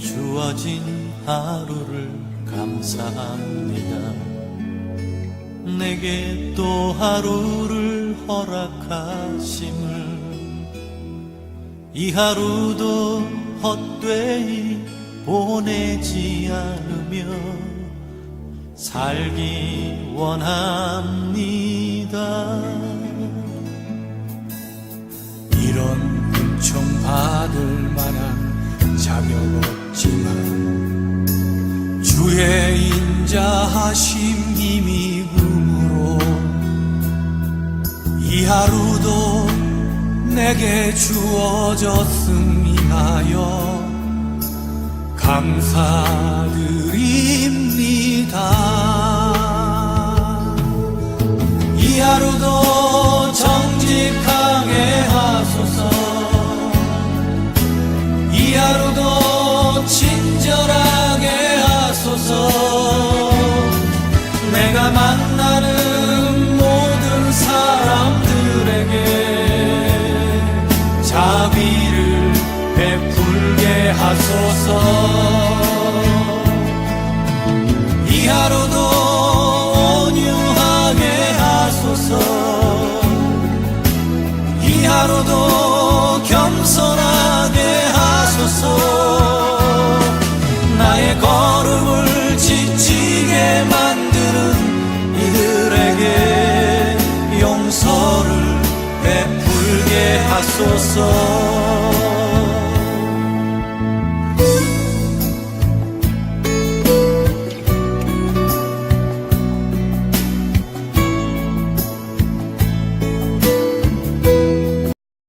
주어진 하루를 감사합니다. 내게 또 하루를 허락하심을 이 하루도 헛되이 보내지 않으며 살기 원합니다. 주의 인자하심 힘입음으로 이 하루도 내게 주어졌음이하여 감사드립니다. 자비를 베풀게 하소서. 이 하루도 온유하게 하소서. 이 하루도 겸손하게 하소서. 나의 걸음을 지치게 만드는 이들에게 용서를 베풀게 하소서